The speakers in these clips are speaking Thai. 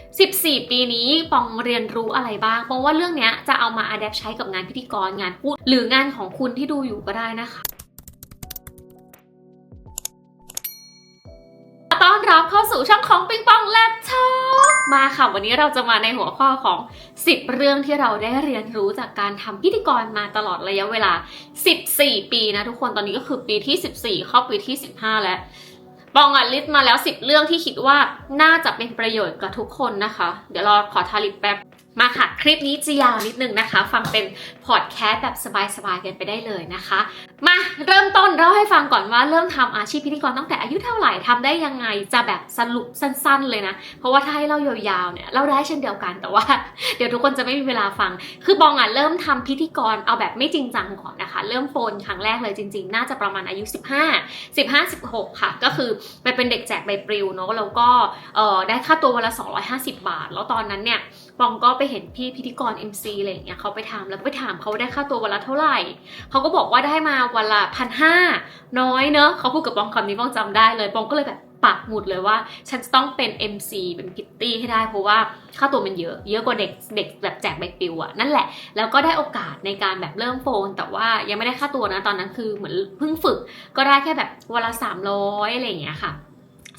14 ปีนี้ปองเรียนรู้อะไรบ้างปองว่าเรื่องนี้จะเอามาอัดแอปใช้กับงานพิธีกรงานพูด หรืองานของคุณที่ดูอยู่ก็ได้นะคะต้อนรับเข้าสู่ช่องของปิงปองแลบช็อปมาค่ะ วันนี้เราจะมาในหัวข้อของ 10 เรื่องที่เราได้เรียนรู้จากการทำพิธีกรมาตลอดระยะเวลา 14 ปีนะทุกคนตอนนี้ก็คือปีที่ 14 เข้าปีที่ 15 แล้ว ปองอะลิสต์มาแล้ว 10 เรื่องที่คิดว่าน่าจะเป็นประโยชน์กับทุกคนนะคะ เดี๋ยวรอขอทาลิปแป๊บ มาค่ะ คลิปนี้จะยาวนิดนึงนะคะ ฟังเป็นพอดแคสต์แบบสบายๆกันไปได้เลยนะคะ มาเริ่มต้นเล่าให้ฟังก่อนว่าเริ่มทำอาชีพพิธีกรตั้งแต่อายุเท่าไหร่ทำได้ยังไงจะแบบสรุปสั้น ๆ เลยนะ เพราะว่าถ้าให้เล่ายาวๆเนี่ยเล่าได้เช่นเดียวกันแต่ว่า เดี๋ยวทุกคนจะไม่มีเวลาฟัง คือบองอะเริ่มทำพิธีกรเอาแบบไม่จริงจังก่อนนะคะ เริ่มโฟนครั้งแรกเลยจริง ๆ น่าจะประมาณอายุ 15 15 16 ค่ะ ก็คือไปเป็นเด็กแจกใบปลิวเนาะแล้วก็ได้ค่าตัววันละ250 บาท แล้วตอนนั้นเนี่ย ปองก็ไปเห็นพี่พิธีกร MC อะไรอย่างเงี้ยเขาไปทำแล้วไปถามเขาว่าได้ค่าตัววันละเท่าไหร่เขาก็บอกว่าได้มาวันละพันห้าน้อยเนอะเขาพูดกับปองคำนี้ปองจำได้เลยปองก็เลยแบบปักหมุดเลยว่า ฉันจะต้องเป็น MC เป็นพิตตี้ให้ได้เพราะว่าค่าตัวมันเยอะเยอะกว่าเด็กเด็กแบบแจกใบปลิวอะนั่นแหละ แล้วก็ได้โอกาสในการแบบเริ่มโฟน แต่ว่ายังไม่ได้ค่าตัวนะตอนนั้นคือเหมือนเพิ่งฝึก ก็ได้แค่แบบวันละ300อะไรอย่างเงี้ยค่ะ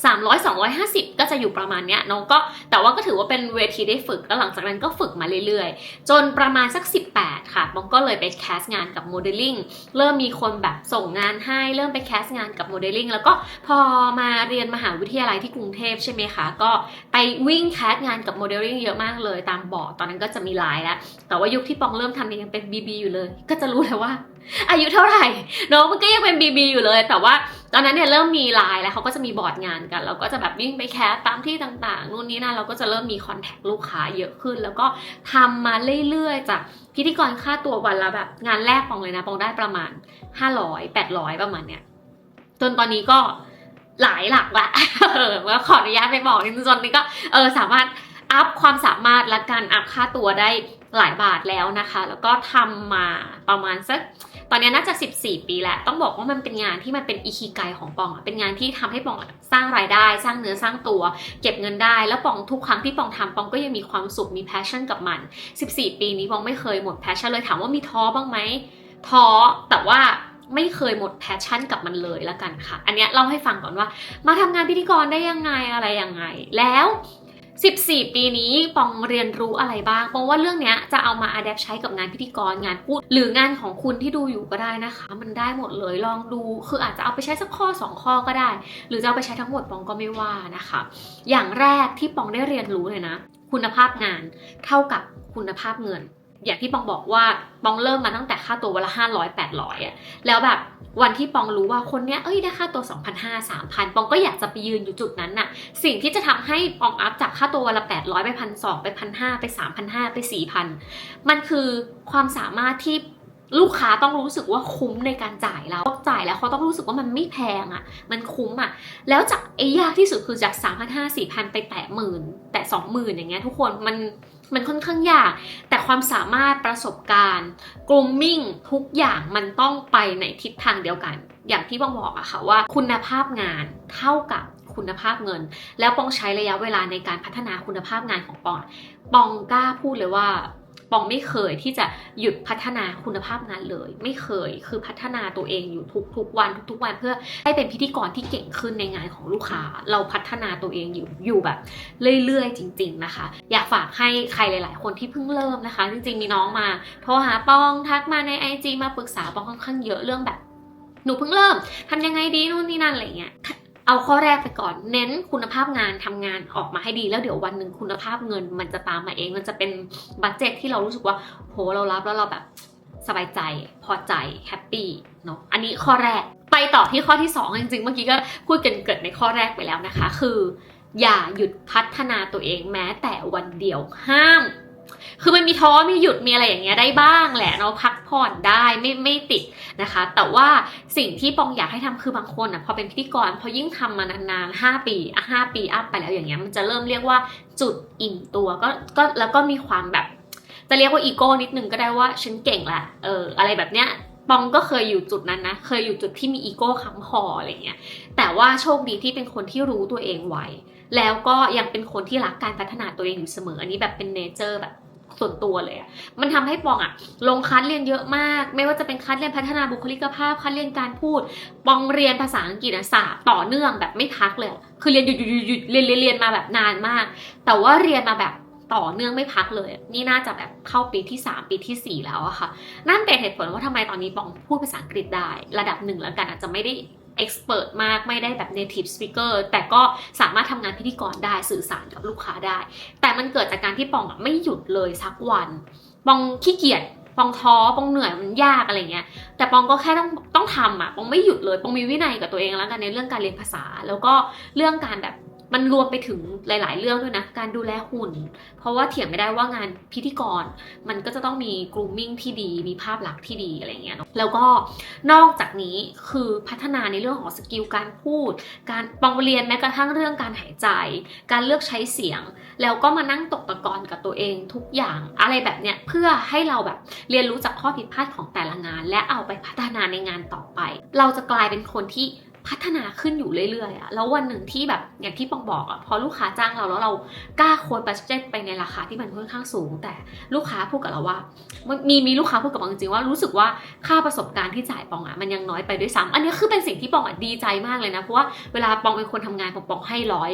300 250 ก็จะอยู่ประมาณเนี้ยน้องก็แต่ว่าก็ถือว่าเป็นเวทีได้ฝึกแล้วหลังจากนั้นก็ฝึกมาเรื่อยๆ จนประมาณสัก 18 ค่ะบองก็เลยไปแคสงานกับโมเดลลิ่งเริ่มมีคนแบบส่งงานให้เริ่มไปแคสงานกับโมเดลลิ่งแล้วก็พอมาเรียนมหาวิทยาลัยที่กรุงเทพใช่ไหมคะ ก็ไปวิ่งแคสงานกับโมเดลลิ่งเยอะมากเลยตามบอร์ดตอนนั้นก็จะมีไลน์แล้วแต่ว่ายุคที่ปองเริ่มทำเนี่ยยังเป็น BB อยู่เลย ก็จะรู้เลยว่า อายุเท่าไหร่น้องมันก็ยังเป็น BB อยู่เลย แต่ว่าตอนนั้นเนี่ยเริ่มมีไลน์แล้วเขาก็จะมีบอร์ดงานกันเราก็จะแบบวิ่งไปแคสตามที่ต่างๆนู่นนี่นั่นเราก็จะเริ่มมีคอนแทคลูกค้าเยอะขึ้น แล้วก็ทำมาเรื่อยๆจากพิธีกรค่าตัววันละแบบงานแรกปองเลยนะปองได้ประมาณ 500 800 ประมาณเนี้ยจนตอนนี้ก็หลายหลักละเออว่าขออนุญาตไปบอกนิดนึงจนนี้ก็เออสามารถอัพความสามารถและการอัพค่าตัวได้ หลายบาทแล้วนะคะ แล้วก็ทำมาประมาณสักตอนนี้น่าจะ 14 ปีแหละต้องบอกว่ามันเป็นงานที่มันเป็นอิคิไกของปองอะเป็นงานที่ทำให้ปองสร้างรายได้ สร้างเนื้อสร้างตัว เก็บเงินได้ แล้วปองทุกครั้งที่ปองทำปองก็ยังมีความสุขมี passion กับมัน 14 ปีนี้ปองไม่เคยหมด passion เลยถามว่ามีท้อบ้างไหมท้อแต่ว่าไม่เคยหมด passion กับมันเลยละกันค่ะ อันเนี้ยเล่าให้ฟังก่อนว่า มาทำงานพิธีกรได้ยังไงอะไรยังไง แล้ว 14 ปีนี้ปองเรียนรู้อะไรบ้างปองว่าเรื่องเนี้ยจะเอามาอัดแอปใช้กับงานพิธีกรงานพูด หรืองานของคุณที่ดูอยู่ก็ได้นะคะ มันได้หมดเลยลองดู คืออาจจะเอาไปใช้สักข้อ 2 ข้อก็ได้ หรือจะเอาไปใช้ทั้งหมดปองก็ไม่ว่านะคะ อย่างแรกที่ปองได้เรียนรู้เลยนะ คุณภาพงานเท่ากับคุณภาพเงิน อย่างที่ปองบอกว่าปองเริ่มมาตั้งแต่ค่าตัววันละ500 800อยอะแล้วแบบวันที่ปองรู้ว่าคนเนี้ยเอ้ยได้ค่าตัว2,500 3,000ปองก็อยากจะไปยืนอยู่จุดนั้นน่ะ สิ่งที่จะทำให้ปองอัพจากค่าตัววันละ800 ไปพันสไปพันห้าไป3,500ไป4,000 มันคือความสามารถที่ลูกค้าต้องรู้สึกว่าคุ้มในการจ่ายแล้วจ่ายแล้วเขาต้องรู้สึกว่ามันไม่แพงอะ่ะ มันคุ้มอะ่ะ แล้วจากไอ้ยากที่สุดคือจาก3,500 4,000 ไปแตะหมื่นแต่20,000อย่างเงี้ยทุกคนมัน มันค่อนข้างยาก แต่ความสามารถประสบการณ์ grooming ทุกอย่างมันต้องไปในทิศทางเดียวกัน อย่างที่ปองบอกอะค่ะว่าคุณภาพงานเท่ากับคุณภาพเงิน แล้วปองใช้ระยะเวลาในการพัฒนาคุณภาพงานของปองปองกล้าพูดเลยว่า ปองไม่เคยที่จะหยุดพัฒนาคุณภาพงานเลย ไม่เคยคือพัฒนาตัวเองอยู่ทุกๆวันทุกๆวันเพื่อให้เป็นพิธีกรที่เก่งขึ้นในงานของลูกค้า เราพัฒนาตัวเองอยู่อยู่แบบเรื่อยๆ จริง ๆนะคะ อยากฝากให้ใครหลาย ๆ คนที่เพิ่งเริ่มนะคะ จริงๆมีน้องมาโทรหาปองทักมาในไอจมาปรึกษาปองค่อนข้างเยอะเรื่องแบบหนูเพิ่งเริ่มทำยังไงดีนู่นนี่นั่นอะไรเงี้ย เอาข้อแรกไปก่อน เน้นคุณภาพงานทำงานออกมาให้ดี แล้วเดี๋ยววันหนึ่งคุณภาพเงิน มันจะตามมาเองมันจะเป็นบัตเจ็ตที่เรารู้สึกว่าโหเรารับแล้วเราแบบสบายใจพอใจแฮปปี้เนาะอันนี้ข้อแรกไปต่อที่ข้อที่ 2 จริงๆ เมื่อกี้ก็พูดเกินๆในข้อแรกไปแล้วนะคะ คือ อย่าหยุดพัฒนาตัวเองแม้แต่วันเดียวห้าม คือมันมีท้อมีหยุดมีอะไรอย่างเงี้ยได้บ้างแหละเนาะพักผ่อนได้ไม่ไม่ติดนะคะ แต่ว่าสิ่งที่ปองอยากให้ทำคือบางคนอะพอเป็นพิธีกรพอยิ่งทำมานานๆ5ปีอะ5ปีอัพไปแล้วอย่างเงี้ยมันจะเริ่มเรียกว่าจุดอิ่มตัวก็ก็แล้วก็มีความแบบ จะเรียกว่าอีโก้นิดนึงก็ได้ว่าฉันเก่งละเอออะไรแบบเนี้ยปองก็เคยอยู่จุดนั้นนะ เคยอยู่จุดที่มีอีโก้ค้ำคออะไรเงี้ยแต่ว่าโชคดีที่เป็นคนที่รู้ตัวเองไว แล้วก็ยังเป็นคนที่รักการพัฒนาตัวเองอยู่เสมอ อันนี้แบบเป็นเนเจอร์แบบส่วนตัวเลยอะมันทำให้ปองอะลงคัดเรียนเยอะมาก ไม่ว่าจะเป็นคัดเรียนพัฒนาบุคลิกภาพ คัดเรียนการพูด ปองเรียนภาษาอังกฤษอะสาบต่อเนื่องแบบไม่พักเลย คือเรียนหยุดหยุดหยุดเรียนเรียนเรียนมาแบบนานมาก แต่ว่าเรียนมาแบบต่อเนื่องไม่พักเลย นี่น่าจะแบบเข้าปีที่ 3 ปีทีสี่4 แล้วอะค่ะ นั่นเป็นเหตุผลว่าทำไมตอนนี้ปองพูดภาษาอังกฤษได้ ระดับหนึ่งแล้วกันอาจจะไม่ได้ เอ็กซ์เพรสมากไม่ได้แบบ native speaker แต่ก็สามารถทำงานพิธีกรได้สื่อสารกับลูกค้าได้ แต่มันเกิดจากการที่ปองอะไม่หยุดเลยสักวัน ปองขี้เกียจปองท้อปองเหนื่อยมันยากอะไรเงี้ย แต่ปองก็แค่ต้องต้องทำอะปองไม่หยุดเลยปองมีวินัยกับตัวเองแล้วกันในเรื่องการเรียนภาษา แล้วก็เรื่องการแบบ มันรวมไปถึงหลาย ๆ เรื่องด้วยนะ การดูแลหุ่น เพราะว่าเถียงไม่ได้ว่างานพิธีกร มันก็จะต้องมี grooming ที่ดี มีภาพลักษณ์ที่ดีอะไรเงี้ยเนอะแล้วก็นอกจากนี้คือพัฒนาในเรื่องของสกิลการพูด การปองเรียนแม้กระทั่งเรื่องการหายใจ การเลือกใช้เสียง แล้วก็มานั่งตกตะกอนกับตัวเองทุกอย่างอะไรแบบเนี้ยเพื่อให้เราแบบเรียนรู้จากข้อผิดพลาดของแต่ละงาน และเอาไปพัฒนาในงานต่อไป เราจะกลายเป็นคนที่ พัฒนาขึ้นอยู่เรื่อยๆอะแล้ววันหนึ่งที่แบบอย่างที่ปองบอกอะพอลูกค้าจ้างเราแล้วเรากล้าโค้ดบัสเจ็ตไปในราคาที่มันค่อนข้างสูง แต่ลูกค้าพูดกับเราว่า มีมีลูกค้าพูดกับปองจริงๆว่ารู้สึกว่าค่าประสบการณ์ที่จ่ายปองอะมันยังน้อยไปด้วยซ้ำอันนี้คือเป็นสิ่งที่ปองอะดีใจมากเลยนะเพราะว่าเวลาปองเป็นคนทำงานปองปองให้ร้อย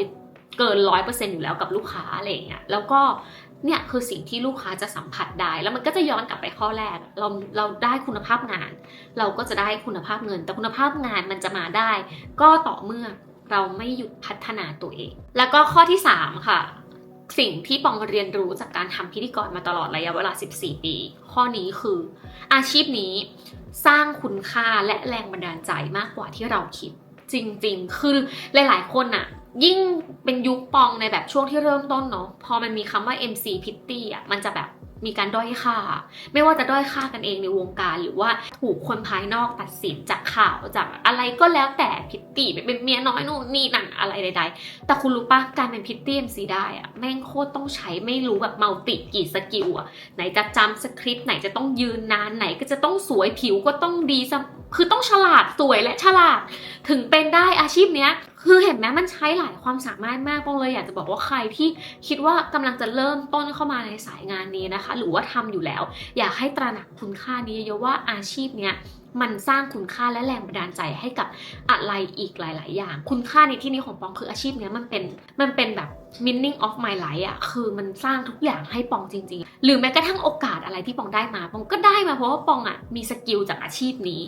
เกินร้อยเปอร์เซ็นต์อยู่แล้วกับลูกค้าอะไรอย่างเงี้ยแล้วก็ เนี่ยคือสิ่งที่ลูกค้าจะสัมผัสได้ แล้วมันก็จะย้อนกลับไปข้อแรก เราเราได้คุณภาพงาน เราก็จะได้คุณภาพเงิน แต่คุณภาพงานมันจะมาได้ ก็ต่อเมื่อเราไม่หยุดพัฒนาตัวเอง แล้วก็ข้อที่ 3 ค่ะ สิ่งที่ปองเรียนรู้จากการทำพิธีกรมาตลอดระยะเวลา 14 ปี ข้อนี้คือ อาชีพนี้สร้างคุณค่าและแรงบันดาลใจมากกว่าที่เราคิดจริงๆ คือหลายๆ คนอะ ยิ่งเป็นยุคปองในแบบช่วงที่เริ่มต้นเนาะพอมันมีคำว่า MC Pitty อะมันจะแบบมีการด้อยค่า ไม่ว่าจะด้อยค่ากันเองในวงการ หรือว่าถูกคนภายนอกตัดสินจากข่าวจากอะไรก็แล้วแต่พิตตี้เป็นเมียน้อยนู่นนี่นั่นอะไรใดๆ แต่คุณรู้ปะการเป็นพิตตี้ MC ได้อะแม่งโคตรต้องใช้ไม่รู้แบบมัลติกี่สกิลอะไหนจะจำสคริปต์ไหนจะต้องยืนนานไหนก็จะต้องสวยผิวก็ต้องดีซะคือต้องฉลาดสวยและฉลาด ถึงเป็นได้อาชีพเนี้ย คือเห็นไหมมันใช้หลายความสามารถมากปองเลยอยากจะบอกว่าใครที่คิดว่ากำลังจะเริ่มต้นเข้ามาในสายงานนี้นะคะ หรือว่าทำอยู่แล้ว อยากให้ตระหนักคุณค่านี้เยอะว่าอาชีพเนี้ยมันสร้างคุณค่าและแรงบันดาลใจให้กับอะไรอีกหลาย ๆ อย่าง คุณค่าในที่นี้ของปองคืออาชีพเนี้ยมันเป็นมันเป็นแบบ meaning of my life อะคือมันสร้างทุกอย่างให้ปองจริง ๆ หรือแม้กระทั่งโอกาสอะไรที่ปองได้มาปองก็ได้มาเพราะว่าปองอะมีสกิลจากอาชีพนี้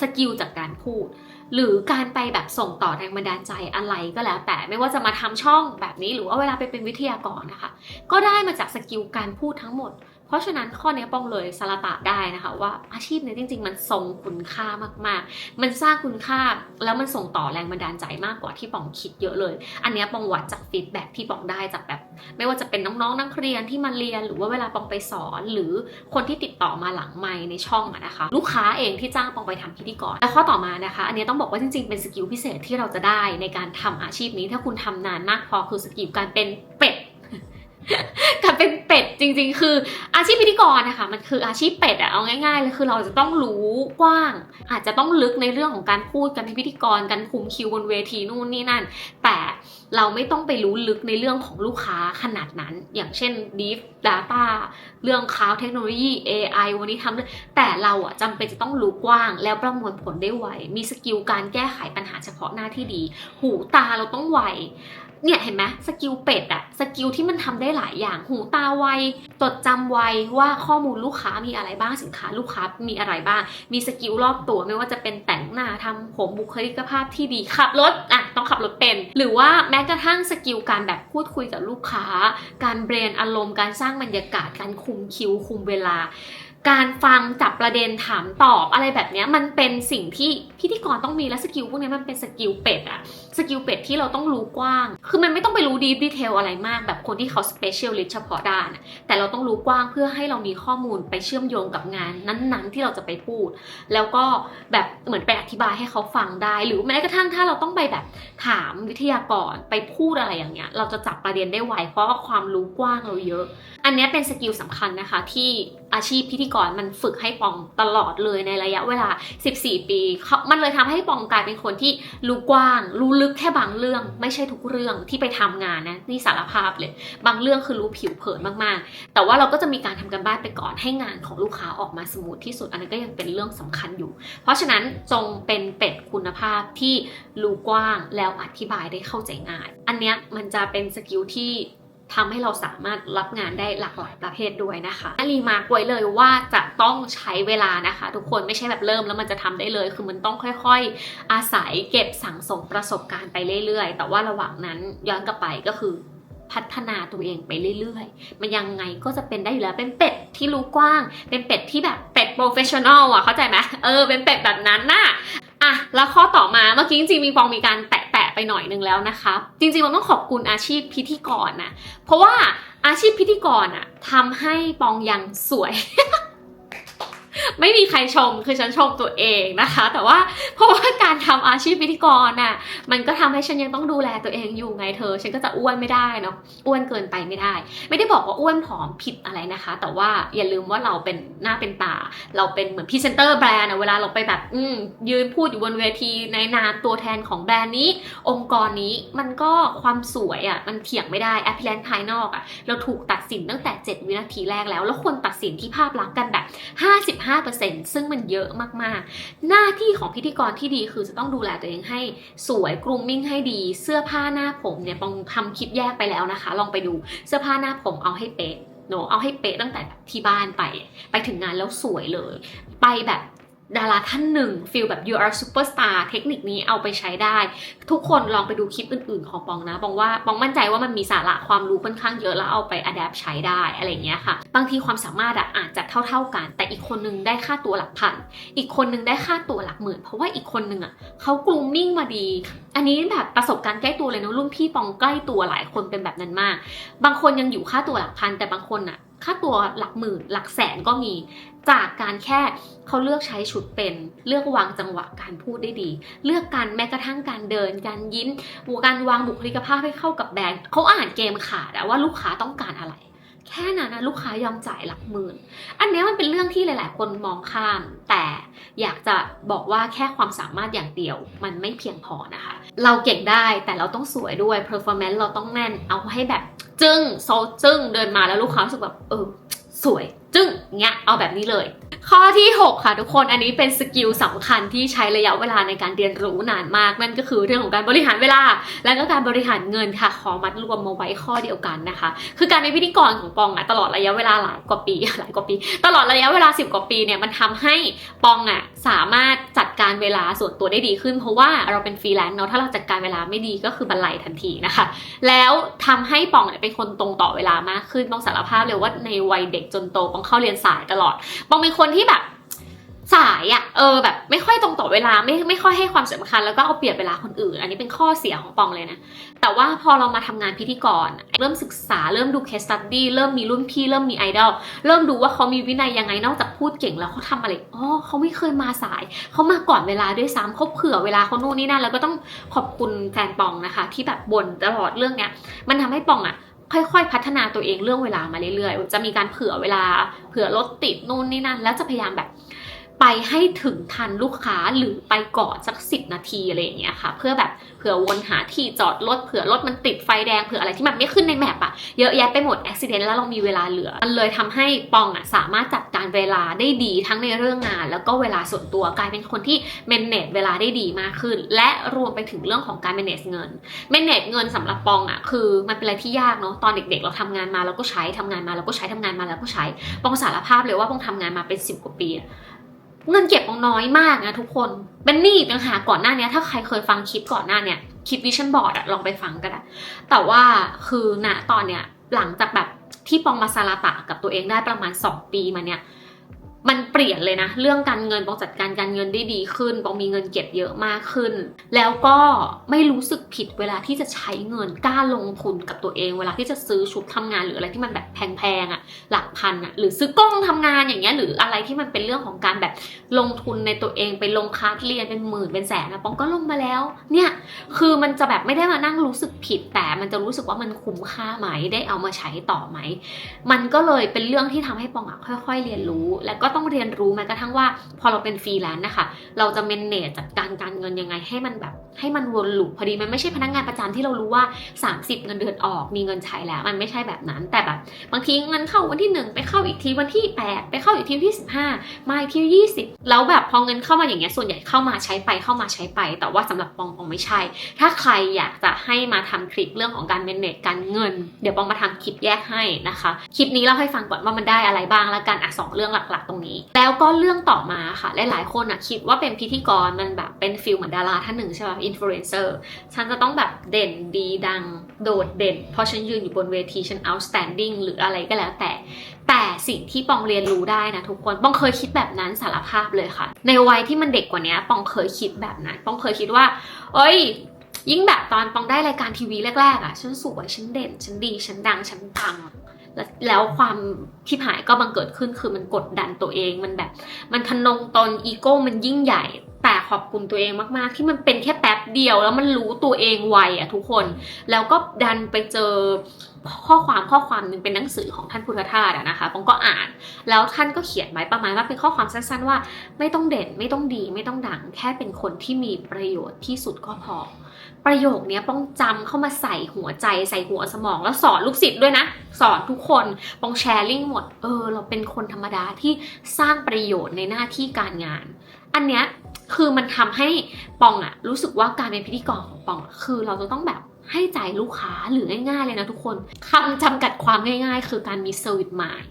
สกิลจากการพูด หรือการไปแบบส่งต่อแรงบันดาลใจอะไรก็แล้ว แต่ไม่ว่าจะมาทำช่องแบบนี้หรือว่าเวลาไปเป็นวิทยากรนะคะ ก็ได้มาจากสกิลการพูดทั้งหมด เพราะฉะนั้นข้อนี้ปองเลยสละตะได้นะคะว่าอาชีพนี้จริง ๆ มันทรงคุณค่ามากๆ มันสร้างคุณค่าแล้วมันส่งต่อแรงบันดาลใจมากกว่าที่ปองคิดเยอะเลย อันนี้ปองวัดจากฟีดแบ็ที่ปองได้จากแบบ ไม่ว่าจะเป็นน้องๆนักเรียนที่มาเรียน หรือว่าเวลาปองไปสอน หรือคนที่ติดต่อมาหลังไมค์ในช่องอะนะคะ ลูกค้าเองที่จ้างปองไปทำพิธีกรและข้อต่อมานะคะ อันนี้ต้องบอกว่าจริงๆเป็นสกิลพิเศษที่เราจะได้ในการทำอาชีพนี้ถ้าคุณทำนานมากพอคือสกิลการเป็นเป็ด การเป็นเป็ดจริง ๆ คืออาชีพพิธีกรนะคะมันคืออาชีพเป็ดอะเอาง่ายๆเลยคือเราจะต้องรู้กว้าง อาจจะต้องลึกในเรื่องของการพูดการเป็นพิธีกรการคุมคิวบนเวทีนู่นนี่นั่น แต่เราไม่ต้องไปรู้ลึกในเรื่องของลูกค้าขนาดนั้น อย่างเช่น Deep Data เรื่องคลาวเทคโนโลยี AI วันนี้ทำแต่เราอะจำเป็นจะต้องรู้กว้าง แล้วประมวลผลได้ไวมีสกิลการแก้ไขปัญหาเฉพาะหน้าที่ดี หูตาเราต้องไว เนี่ยเห็นไหมสกิลเป็ดอะสกิลที่มันทำได้หลายอย่างหูตาไวจดจำไวว่าข้อมูลลูกค้ามีอะไรบ้างสินค้าลูกค้ามีอะไรบ้าง มีสกิลรอบตัวไม่ว่าจะเป็นแต่งหน้าทำผมบุคลิกภาพที่ดีขับรถอะต้องขับรถเป็น หรือว่าแม้กระทั่งสกิลการแบบพูดคุยกับลูกค้า การเบรนอารมณ์การสร้างบรรยากาศการคุมคิวคุมเวลา การฟังจับประเด็นถามตอบอะไรแบบนี้มันเป็นสิ่งที่พิธีกรต้องมีและสกิลพวกนี้มันเป็นสกิลเป็ดอะสกิลเป็ดที่เราต้องรู้กว้าง คือมันไม่ต้องไปรู้ดีดีเทลอะไรมาก แบบคนที่เขาสเปเชียลิสต์เฉพาะด้าน แต่เราต้องรู้กว้างเพื่อให้เรามีข้อมูลไปเชื่อมโยงกับงานนั้นๆ ที่เราจะไปพูด แล้วก็แบบเหมือนไปอธิบายให้เขาฟังได้ หรือแม้กระทั่งถ้าเราต้องไปแบบถามวิทยากรไปพูดอะไรอย่างเงี้ย เราจะจับประเด็นได้ไวเพราะว่าความรู้กว้างเราเยอะ อันนี้เป็นสกิลสำคัญนะคะที่อาชีพพิธีกรมันฝึกให้ปองตลอดเลยในระยะเวลา 14 ปีเขามันเลยทำให้ปองกลายเป็นคนที่รู้กว้าง รู้ลึกแค่บางเรื่อง ไม่ใช่ทุกเรื่องที่ไปทำงานนะนี่สารภาพเลย บางเรื่องคือรู้ผิวเผินมากๆ แต่ว่าเราก็จะมีการทำกันบ้านไปก่อนให้งานของลูกค้าออกมาสมูทที่สุด อันนี้ก็ยังเป็นเรื่องสำคัญอยู่ เพราะฉะนั้นจงเป็นเป็ดคุณภาพที่รู้กว้างแล้วอธิบายได้เข้าใจง่าย อันเนี้ยมันจะเป็นสกิลที่ ทำให้เราสามารถรับงานได้หลากหลายประเภทด้วยนะคะรีมาร์กไว้เลยว่าจะต้องใช้เวลานะคะ ทุกคนไม่ใช่แบบเริ่มแล้วมันจะทำได้เลย คือมันต้องค่อยๆ อาศัยเก็บสั่งสมประสบการณ์ไปเรื่อยๆ แต่ว่าระหว่างนั้นย้อนกลับไปก็คือพัฒนาตัวเองไปเรื่อยๆ มันยังไงก็จะเป็นได้อยู่แล้ว เป็นเป็ดที่รู้กว้าง เป็นเป็ดที่แบบเป็ดโปรเฟชชั่นอลอะ เข้าใจไหมเออ เป็นเป็ดแบบนั้นน่ะ อะ แล้วข้อต่อมา เมื่อกี้จริงๆมีปองมีการแตะ ไปหน่อยนึงแล้วนะคะจริงๆเราต้องขอบคุณอาชีพพิธีกรนะเพราะว่าอาชีพพิธีกรอะทำให้ปองยังสวย ไม่มีใครชมคือฉันชมตัวเองนะคะ แต่ว่าเพราะว่าการทำอาชีพพิธีกรน่ะมันก็ทำให้ฉันยังต้องดูแลตัวเองอยู่ไงเธอ ฉันก็จะอ้วนไม่ได้เนาะอ้วนเกินไปไม่ได้ ไม่ได้บอกว่าอ้วนผอมผิดอะไรนะคะ แต่ว่าอย่าลืมว่าเราเป็นหน้าเป็นตา เราเป็นเหมือนพรีเซนเตอร์แบรนด์อะเวลาเราไปแบบอืยืนพูดอยู่บนเวทีในนามตัวแทนของแบรนด์นี้ องค์กรนี้มันก็ความสวยอะมันเถียงไม่ได้แอปเปิลภายนอกอะเราถูกตัดสินตั้งแต่ 7 วินาทีแรกแล้ว แล้วคนตัดสินที่ภาพลักษณ์กันแบบ 55ซึ่งมันเยอะมากๆ หน้าที่ของพิธีกรที่ดีคือจะต้องดูแลตัวเองให้สวยกรูมมิ่งให้ดี เสื้อผ้าหน้าผมเนี่ยปองทำคลิปแยกไปแล้วนะคะ ลองไปดูเสื้อผ้าหน้าผมเอาให้เป๊ะเนาะเอาให้เป๊ะตั้งแต่ที่บ้านไป ไปถึงงานแล้วสวยเลย ไปแบบ ดาราท่านหนึ่งฟิลแบบ you are superstar เทคนิคนี้เอาไปใช้ได้ ทุกคนลองไปดูคลิปอื่นๆ ของปองนะปองว่าปองมั่นใจว่ามันมีสาระความรู้ค่อนข้างเยอะแล้วเอาไป adapt ใช้ได้อะไรเงี้ยค่ะ บางทีความสามารถอะอาจจะเท่า ๆกัน แต่อีกคนนึงได้ค่าตัวหลักพัน อีกคนนึงได้ค่าตัวหลักหมื่น เพราะว่าอีกคนนึงอะเขากรูมมิ่งมาดี อันนี้แบบประสบการณ์ใกล้ตัวเลยนะรุ่นพี่ปองใกล้ตัวหลายคนเป็นแบบนั้นมาก บางคนยังอยู่ค่าตัวหลักพัน แต่บางคนอะค่าตัวหลักหมื่นหลักแสนก็มี จากการแค่เขาเลือกใช้ชุดเป็น เลือกวางจังหวะการพูดได้ดี เลือกการแม้กระทั่งการเดิน การยิ้มการวางบุคลิกภาพให้เข้ากับแบรนด์เขาอ่านเกมขาดว่าลูกค้าต้องการอะไร แค่นั้นนะลูกค้ายอมจ่ายหลักหมื่น อันนี้มันเป็นเรื่องที่หลาย ๆ คนมองข้าม แต่อยากจะบอกว่าแค่ความสามารถอย่างเดียว มันไม่เพียงพอนะคะ เราเก่งได้แต่เราต้องสวยด้วย performance เราต้องแน่นเอาให้แบบ จึ้งโซจึ้งเดินมาแล้วลูกค้ารู้สึกแบบเออสวย จึ้งเงี้ยเอาแบบนี้เลย ข้อที่ 6 ค่ะทุกคนอันนี้เป็นสกิลสำคัญที่ใช้ระยะเวลาในการเรียนรู้นานมาก นั่นก็คือเรื่องของการบริหารเวลา และก็การบริหารเงินค่ะขอมัดรวมมาไว้ข้อเดียวกันนะคะ คือการเป็นพิธีกรของปองอะตลอดระยะเวลาหลายกว่าปีหลายกว่าปี ตลอดระยะเวลา 10 กว่าปีเนี่ยมันทำให้ปองอะสามารถจัดการเวลาส่วนตัวได้ดีขึ้น เพราะว่าเราเป็นฟรีแลนซ์เนาะถ้าเราจัดการเวลาไม่ดีก็คือบันไลทันทีนะคะ แล้วทำให้ปองเนี่ยเป็นคนตรงต่อเวลามากขึ้นปองสารภาพเลยว่าในวัยเด็กจนโตปองเข้าเรียนสายตลอดปองเป็นคนที่แบบสายอะเออแบบไม่ค่อยตรงต่อเวลาไม่ไม่ค่อยให้ความสำคัญแล้วก็เอาเปรียบเวลาคนอื่น อันนี้เป็นข้อเสียของปองเลยนะ แต่ว่าพอเรามาทำงานพิธีกร เริ่มศึกษาเริ่มดู case study เริ่มมีรุ่นพี่เริ่มมีไอดอลเริ่มดูว่าเขามีวินัยยังไงนอกจากพูดเก่งแล้วเขาทำอะไรอ๋อเขาไม่เคยมาสายเขามาก่อนเวลาด้วยซ้ำเขาเผื่อเวลาเขาโน่นนี่นั่นแล้วก็ต้องขอบคุณแฟนปองนะคะ ที่แบบบ่นตลอดเรื่องเนี้ยมันทำให้ปองอะ ค่อยๆ พัฒนาตัวเองเรื่องเวลามาเรื่อยๆ จะมีการเผื่อเวลา เผื่อรถติดนู่นนี่นั่น แล้วจะพยายามแบบ ไปให้ถึงทันลูกค้าหรือไปก่อนสักสิบนาทีอะไรอย่างเงี้ยค่ะ เพื่อแบบเผื่อวนหาที่จอดรถเผื่อรถมันติดไฟแดงเผื่ออะไรที่มันไม่ขึ้นในแมปอะเยอะแยะไปหมดอุบิเหตุแล้วเรามีเวลาเหลือ มันเลยทำให้ปองอะสามารถจัดการเวลาได้ดีทั้งในเรื่องงาน แล้วก็เวลาส่วนตัวกลายเป็นคนที่ manage เวลาได้ดีมากขึ้น และรวมไปถึงเรื่องของการ manage เงิน manage เงินสำหรับปองอะคือมันเป็นอะไรที่ยากเนาะตอนเด็ก ๆ เราทำงานมาเราก็ใช้ทำงานมาเราก็ใช้ทำงานมาแล้วก็ใช้ปองสารภาพเลยว่าปองทำงานมาเป็นสิบกว่าปี เงินเก็บของน้อยมากนะทุกคน เป็นหนี้ต่างหากก่อนหน้านี้ถ้าใครเคยฟังคลิปก่อนหน้าเนี่ยคลิปวิชั่นบอร์ดอะลองไปฟังก็ได้แต่ว่าคือณตอนเนี้ยหลังจากแบบที่ปองมาซาลาตะกับตัวเองได้ประมาณ 2 ปีมาเนี่ย มันเปลี่ยนเลยนะ เรื่องการเงินปองจัดการการเงินได้ดีขึ้นปองมีเงินเก็บเยอะมากขึ้น แล้วก็ไม่รู้สึกผิดเวลาที่จะใช้เงินกล้าลงทุนกับตัวเอง เวลาที่จะซื้อชุดทำงานหรืออะไรที่มันแบบแพงๆอะหลักพันอะหรือซื้อกล้องทำงานอย่างเงี้ยหรืออะไรที่มันเป็นเรื่องของการแบบลงทุนในตัวเองไปลงคาสเรียนเป็นหมื่นเป็นแสนนะปองก็ลงมาแล้ว เนี่ยคือมันจะแบบไม่ได้มานั่งรู้สึกผิด แต่มันจะรู้สึกว่ามันคุ้มค่าไหมได้เอามาใช้ต่อไหมมันก็เลยเป็นเรื่องที่ทำให้ปองอะค่อย ๆ เรียนรู้แล้วก็ต้องเรียนรู้แม้กระทั่งว่า พอเราเป็นฟรีแลนซ์นะคะ เราจะเมนเนจจัดการการเงินยังไงให้มันแบบ ให้มันวนลูปพอดีมันไม่ใช่พนักงานประจำที่เรารู้ว่า 30 เงินเดือนออกมีเงินใช้แล้ว มันไม่ใช่แบบนั้น แต่แบบบางทีเงินเข้าวันที่ 1 ไปเข้าอีกทีวันที่ 8 ไปเข้าอีกทีวันที่ 15 มาอีกที 20 แล้วแบบพอเงินเข้ามาอย่างเงี้ยส่วนใหญ่เข้ามาใช้ไปเข้ามาใช้ไป แต่ว่าสำหรับปองปองไม่ใช่ ถ้าใครอยากจะให้มาทำคลิปเรื่องของการเมนเนจการเงิน เดี๋ยวปองมาทำคลิปแยกให้นะคะคลิปนี้เล่าให้ฟังก่อนว่ามันได้อะไรบ้างแล้วกันอะสองเรื่องหลัก ๆ ตรงนี้แล้วก็เรื่องต่อมาค่ะ หลายๆคนอะคิดว่าเป็นพิธีกรมันแบบเป็นฟิลเหมือนดาราท่านหนึ่งใช่ไหมอินฟลูเอนเซอร์ฉันจะต้องแบบเด่นดีดังโดดเด่น เพราะฉันยืนอยู่บนเวทีฉัน outstanding หรืออะไรก็แล้วแต่ แต่สิ่งที่ปองเรียนรู้ได้นะทุกคนปองเคยคิดแบบนั้นสารภาพเลยค่ะ ในวัยที่มันเด็กกว่านี้ปองเคยคิดแบบนั้นปองเคยคิดว่า เอ้ยยิ่งแบบตอนปองได้รายการทีวีแรกๆอะ ฉันสวย ฉันเด่น ฉันดี ฉันดัง ฉันปัง แล้วความที่หายก็บังเกิดขึ้นคือมันกดดันตัวเองมันแบบ มันทะนงตนอีโก้มันยิ่งใหญ่ แต่ขอบคุณตัวเองมากๆ ที่มันเป็นแค่แป๊บเดียว แล้วมันรู้ตัวเองไวอะทุกคน แล้วก็ดันไปเจอ ข้อความข้อความหนึ่งเป็นหนังสือของท่านพุทธทาสนะคะปองก็อ่าน แล้วท่านก็เขียนไว้ประมาณว่าเป็นข้อความสั้นๆว่า ไม่ต้องเด่นไม่ต้องดี ไม่ต้องดัง แค่เป็นคนที่มีประโยชน์ที่สุดก็พอ ประโยคเนี้ยป้องจำเข้ามาใส่หัวใจใส่หัวสมองแล้วสอนลูกศิษย์ด้วยนะ สอนทุกคนปองแชร์ลิงก์หมดเออเราเป็นคนธรรมดาที่สร้างประโยชน์ในหน้าที่การงาน อันเนี้ยคือมันทำให้ปองอะรู้สึกว่าการเป็นพิธีกรของปองคือเราจะต้องแบบ ให้ใจลูกค้าหรือง่ายๆเลยนะทุกคนคำจำกัดความง่ายๆ คือการมีเซอร์วิสมาย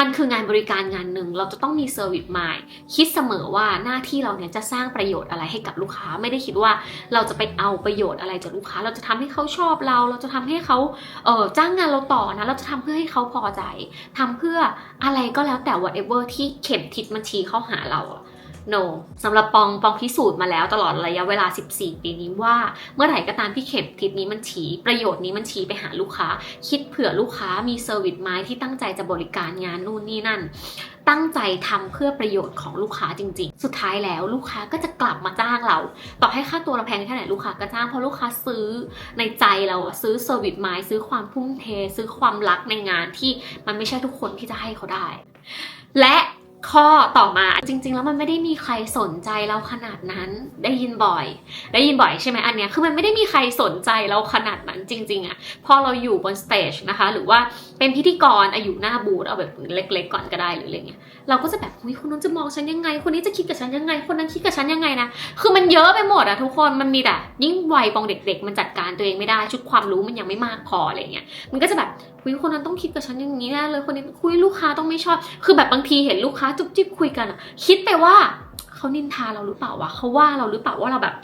มันคืองานบริการงานหนึ่งเราจะต้องมีเซอร์วิสมายคิดเสมอว่าหน้าที่เราเนี่ยจะสร้างประโยชน์อะไรให้กับลูกค้า ไม่ได้คิดว่าเราจะไปเอาประโยชน์อะไรจากลูกค้า เราจะทำให้เขาชอบเรา เราจะทำให้เขาเออจ้างงานเราต่อนะเราจะทำเพื่อให้เขาพอใจทำเพื่ออะไรก็แล้วแต่ whatever ที่เข็มทิศมันชี้เข้าหาเรา no สำหรับปองปองพิสูจน์มาแล้วตลอดระยะเวลา 14 ปีนี้ว่า เมื่อไหร่ก็ตามที่เข็มทิศนี้มันชี้ประโยชน์นี้มันชี้ไปหาลูกค้า คิดเผื่อลูกค้ามีเซอร์วิสไม้ที่ตั้งใจจะบริการงานนู่นนี่นั่น ตั้งใจทำเพื่อประโยชน์ของลูกค้าจริง ๆ สุดท้ายแล้วลูกค้าก็จะกลับมาจ้างเรา ต่อให้ค่าตัวเราแพงแค่ไหนลูกค้าก็จ้างเพราะลูกค้าซื้อในใจเราซื้อเซอร์วิสไม้ซื้อความพุ่งเท ซื้อความรักในงานที่มันไม่ใช่ทุกคนที่จะให้เขาได้ และ ข้อต่อมาจริง ๆ แล้วมันไม่ได้มีใครสนใจเราขนาดนั้น ได้ยินบ่อย ได้ยินบ่อยใช่ไหมอันเนี้ยคือมันไม่ได้มีใครสนใจเราขนาดนั้นจริง ๆอะพอเราอยู่บนสเตจนะคะ หรือว่าเป็นพิธีกรอะอยู่หน้าบูธเอาแบบเล็ก ๆ ก่อนก็ได้หรืออะไรเงี้ยเราก็จะแบบเฮ้ยคนนั้นจะมองฉันยังไง คนนี้จะคิดกับฉันยังไง คนนั้นคิดกับฉันยังไงนะคือมันเยอะไปหมดอะทุกคนมันมีแต่ยิ่งวัยปองเด็ก ๆ มันจัดการตัวเองไม่ได้ชุดความรู้มันยังไม่มากพออะไรเงี้ยมันก็จะแบบคุยคนนั้นต้องคิดกับฉันอย่างนี้แน่เลยคนนี้คุยลูกค้าต้องไม่ชอบ คือแบบบางทีเห็นลูกค้าจุ๊บจิ๊บคุยกันอะคิดไปว่าเขานินทาเราหรือเปล่าวะเขาว่าเราหรือเปล่าว่าเราแบบ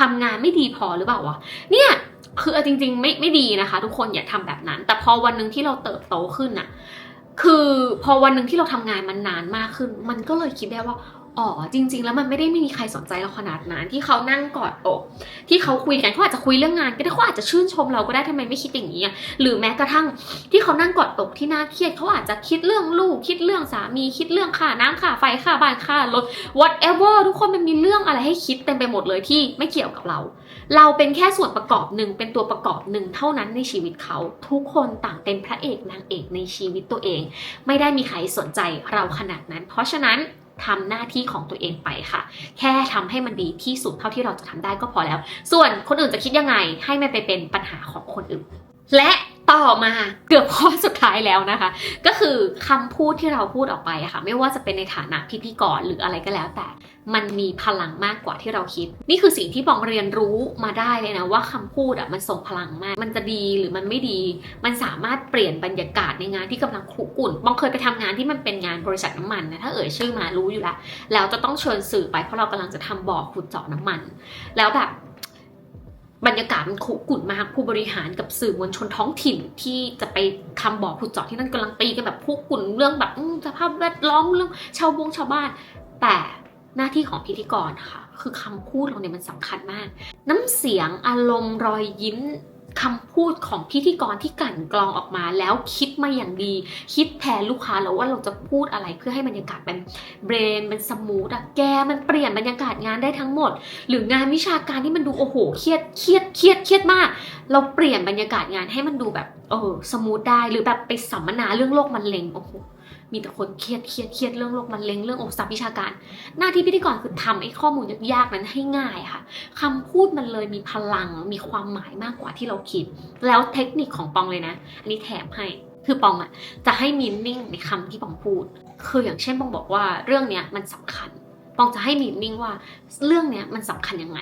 ทำงานไม่ดีพอหรือเปล่าวะเนี่ยคือจริงๆไม่ไม่ดีนะคะ ทุกคนอย่าทำแบบนั้น แต่พอวันหนึ่งที่เราเติบโตขึ้นอะคือพอวันหนึ่งที่เราทำงานมันนานมากขึ้น มันก็เลยคิดได้ว่า อ๋อจริง ๆ แล้วมันไม่ได้มีใครสนใจเราขนาดนั้น ที่เขานั่งกอดอก ที่เขาคุยกันเขาอาจจะคุยเรื่องงานก็ได้เขาอาจจะชื่นชมเราก็ได้ทำไมไม่คิดอย่างนี้หรือแม้กระทั่งที่เขานั่งกอดอกที่น่าเครียดเขาอาจจะคิดเรื่องลูก คิดเรื่องสามีคิดเรื่องค่าน้ำค่าไฟค่าบ้านค่ารถ whatever ทุกคนมันมีเรื่องอะไรให้คิดเต็มไปหมดเลยที่ไม่เกี่ยวกับเรา เราเป็นแค่ส่วนประกอบหนึ่งเป็นตัวประกอบหนึ่งเท่านั้นในชีวิตเขาทุกคนต่างเป็นพระเอกนางเอกในชีวิตตัวเอง ไม่ได้มีใครสนใจเราขนาดนั้น เพราะฉะนั้น ทำหน้าที่ของตัวเองไปค่ะ แค่ทำให้มันดีที่สุดเท่าที่เราจะทำได้ก็พอแล้ว ส่วนคนอื่นจะคิดยังไงให้มันไปเป็นปัญหาของคนอื่น และ ต่อมาเกือบข้อสุดท้ายแล้วนะคะ ก็คือคำพูดที่เราพูดออกไปอะค่ะ ไม่ว่าจะเป็นในฐานะพิธีกรหรืออะไรก็แล้วแต่ มันมีพลังมากกว่าที่เราคิด นี่คือสิ่งที่ปองเรียนรู้มาได้เลยนะว่าคำพูดอะมันส่งพลังมาก มันจะดีหรือมันไม่ดี มันสามารถเปลี่ยนบรรยากาศในงานที่กำลังคุกุ่นปองเคยไปทำงานที่มันเป็นงานบริษัทน้ำมันนะถ้าเอ่ยชื่อมารู้อยู่แล้วแล้วจะต้องเชิญสื่อไปเพราะเรากำลังจะทำบ่อขุดเจาะน้ำมัน แล้วแบบ บรรยากาศมันขุกุ่นมากผู้บริหารกับสื่อมวลชนท้องถิ่นที่จะไปทำบ่อขุดเจาะที่นั่นกำลังตีกันแบบคุกกุ่นเรื่องแบบสภาพแวดล้อมเรื่องชาวบงชาวบ้าน แต่หน้าที่ของพิธีกรค่ะ คือคำพูดเราเนี่ยมันสำคัญมาก น้ำเสียงอารมณ์รอยยิ้ม คำพูดของพิธีกรที่กลั่นกรองออกมา แล้วคิดมาอย่างดี คิดแทนลูกค้าแล้วว่าเราจะพูดอะไรเพื่อให้บรรยากาศเป็นเบรนเป็นสมูทอะแกมันเปลี่ยนบรรยากาศงานได้ทั้งหมด หรืองานวิชาการที่มันดูโอ้โหเครียดเครียดเครียดเครียดมาก เราเปลี่ยนบรรยากาศงานให้มันดูแบบเออสมูทได้หรือแบบไปสัมมนาเรื่องโรคมะเร็งโอ้โห มีแต่คนเครียดเครียดเครียดเรื่องโรคมะเร็งเรื่องอกสับวิชาการ หน้าที่พิธีกรคือทำไอ้ข้อมูลยากๆนั้นให้ง่ายค่ะคำพูดมันเลยมีพลังมีความหมายมากกว่าที่เราคิด แล้วเทคนิคของปองเลยนะ อันนี้แถมให้คือปองอะจะให้มีนิ่งในคำที่ปองพูด คืออย่างเช่นปองบอกว่าเรื่องเนี้ยมันสำคัญปองจะให้มีนิ่งว่าเรื่องเนี้ยมันสำคัญยังไง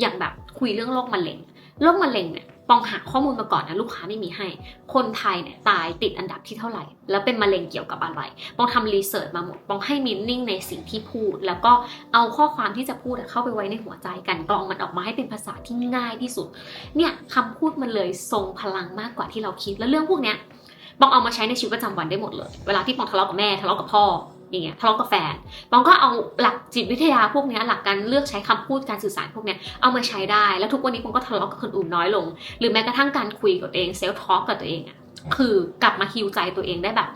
อย่างแบบคุยเรื่องโรคมะเร็งโรคมะเร็งเนี่ย ปองหาข้อมูลมาก่อนนะลูกค้าไม่มีให้ คนไทยเนี่ยตายติดอันดับที่เท่าไหร่ แล้วเป็นมะเร็งเกี่ยวกับอะไรปองทำรีเสิร์ชมาหมดปองให้มินนิ่งในสิ่งที่พูด แล้วก็เอาข้อความที่จะพูดเข้าไปไว้ในหัวใจกันกรองมันออกมาให้เป็นภาษาที่ง่ายที่สุด เนี่ยคำพูดมันเลยทรงพลังมากกว่าที่เราคิด แล้วเรื่องพวกเนี้ยปองเอามาใช้ในชีวิตประจำวันได้หมดเลย เวลาที่ปองทะเลาะกับแม่ทะเลาะกับพ่อ อย่างเงี้ยทะเลาะกับแฟนปองก็เอาหลักจิตวิทยาพวกเนี้ยหลักการเลือกใช้คำพูดการสื่อสารพวกเนี้ยเอามาใช้ได้ แล้วทุกวันนี้ปองก็ทะเลาะกับคนอื่นน้อยลง หรือแม้กระทั่งการคุยกับตัวเองเซลฟ์ทอล์กกับตัวเองอะคือกลับมาฮิวใจตัวเองได้แบบ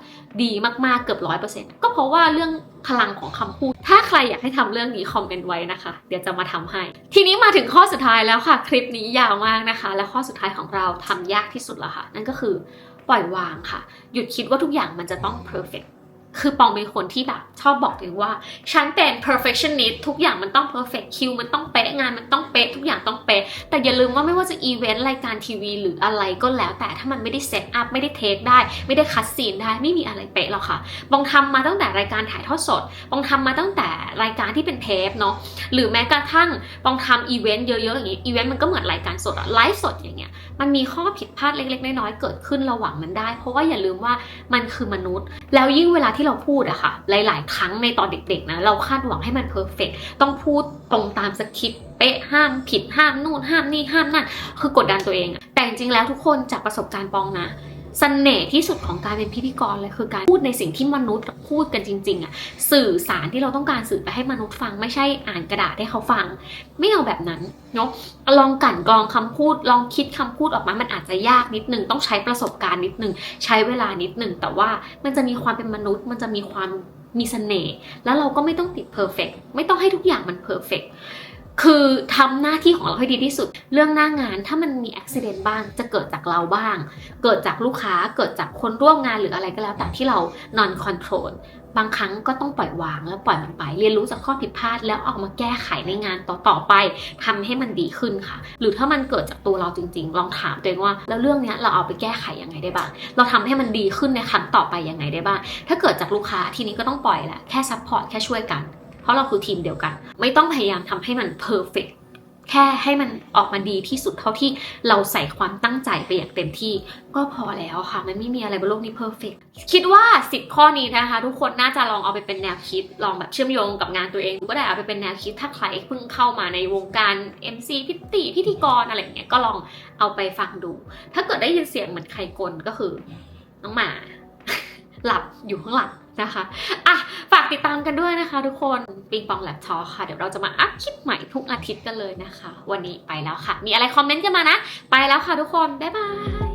ดีมากๆเกือบร้อยเปอร์เซ็นต์ก็เพราะว่าเรื่องพลังของคำพูด ถ้าใครอยากให้ทำเรื่องนี้คอมเมนต์ไว้นะคะ เดี๋ยวจะมาทำให้ ทีนี้มาถึงข้อสุดท้ายแล้วค่ะ คลิปนี้ยาวมากนะคะ และข้อสุดท้ายของเราทำยากที่สุดแล้วค่ะ นั่นก็คือปล่อยวางค่ะ หยุดคิดว่าทุกอย่างมันจะต้องเพอร์เฟก คือปองเป็นคนที่แบบชอบบอกตัวเองว่า ฉันเป็น perfectionist ทุกอย่างมันต้อง perfect คิวมันต้องเป๊ะงานมันต้องเป๊ะทุกอย่างต้องเป๊ะแต่อย่าลืมว่าไม่ว่าจะอีเวนต์รายการทีวี หรืออะไรก็แล้วแต่ถ้ามันไม่ได้เซตอัพไม่ได้เทคได้ ไม่ได้คัดซีนได้ไม่มีอะไรเป๊ะหรอกค่ะบองทำมาตั้งแต่รายการถ่ายทอดสดบองทำมาตั้งแต่รายการที่เป็นเทปเนาะหรือแม้กระทั่งบองทำอีเวนต์เยอะๆอย่างงี้อีเวนต์มันก็เหมือนรายการสดอะไลฟ์สดอย่างเงี้ยมันมีข้อผิดพลาดเล็กๆน้อยๆเกิดขึ้นระหว่างมันได้ เพราะว่าอย่าลืมว่ามันคือมนุษย์ แล้วยิ่งเวลาที่ที่เราพูดอะค่ะ หลาย ๆ ครั้งในตอนเด็ก ๆ นะ เราคาดหวังให้มันเพอร์เฟกต้องพูดตรงตามสคริปต์เป๊ะห้ามผิดห้ามนู่นห้ามนี่ห้ามนั่นคือกดดันตัวเองอะแต่จริงๆแล้วทุกคนจากประสบการณ์ปองนะ สน่ห์ที่สุดของการเป็นพิธีกรเลยคือการพูดในสิ่งที่มนุษย์พูดกันจริงๆอะสื่อสารที่เราต้องการสื่อไปให้มนุษย์ฟังไม่ใช่อ่านกระดาษให้เขาฟัง ไม่เอาแบบนั้นเนาะลองกลั่นกรองคำพูด ลองคิดคำพูดออกมามันอาจจะยากนิดนึง ต้องใช้ประสบการณ์นิดนึง ใช้เวลานิดนึง แต่ว่ามันจะมีความเป็นมนุษย์ มันจะมีความมีเสน่ห์แล้วเราก็ไม่ต้องติดเพอร์เฟกไม่ต้องให้ทุกอย่างมันเพอร์เฟก คือทำหน้าที่ของเราให้ดีที่สุด เรื่องหน้างานถ้ามันมีอุบิเหตุบ้างจะเกิดจากเราบ้าง เกิดจากลูกค้าเกิดจากคนร่วมงานหรืออะไรก็แล้ว แต่ที่เรา non control บางครั้งก็ต้องปล่อยวางแล้วปล่อยมันไปเรียนรู้จากข้อผิดพลาดแล้วเอามาแก้ไขในงานต่อๆไปทำให้มันดีขึ้นค่ะ หรือถ้ามันเกิดจากตัวเราจริง ๆ ลองถามตัวเองว่าแล้วเรื่องนี้เราเอาไปแก้ไขยังไงได้บ้าง เราทำให้มันดีขึ้นในครั้งต่อไปยังไงได้บ้าง ถ้าเกิดจากลูกค้าทีนี้ก็ต้องปล่อยแหละแค่ซัพพอร์ตแค่ช่วยกัน เพราะเราคือทีมเดียวกัน ไม่ต้องพยายามทำให้มันเพอร์เฟกแค่ให้มันออกมาดีที่สุดเท่าที่เราใส่ความตั้งใจไปอย่างเต็มที่ ก็พอแล้วค่ะ มันไม่มีอะไรบนโลกนี้เพอร์เฟกคิดว่า 10 ข้อนี้นะคะ ทุกคนน่าจะลองเอาไปเป็นแนวคิด ลองแบบเชื่อมโยงกับงานตัวเองก็ได้เอาไปเป็นแนวคิดถ้าใครเพิ่งเข้ามาในวงการ MC พิธีพิธีกรอะไรเงี้ยก็ลองเอาไปฟังดู ถ้าเกิดได้ยินเสียงเหมือนใครกลก็คือน้องหมา หลับอยู่ข้างหลัง นะคะอะฝากติดตามกันด้วยนะคะทุกคนปิงปองแล็บทอค่ะ เดี๋ยวเราจะมาอัพคลิปใหม่ทุกอาทิตย์กันเลยนะคะ วันนี้ไปแล้วค่ะ มีอะไรคอมเมนต์กันมานะ ไปแล้วค่ะทุกคน บ๊ายบาย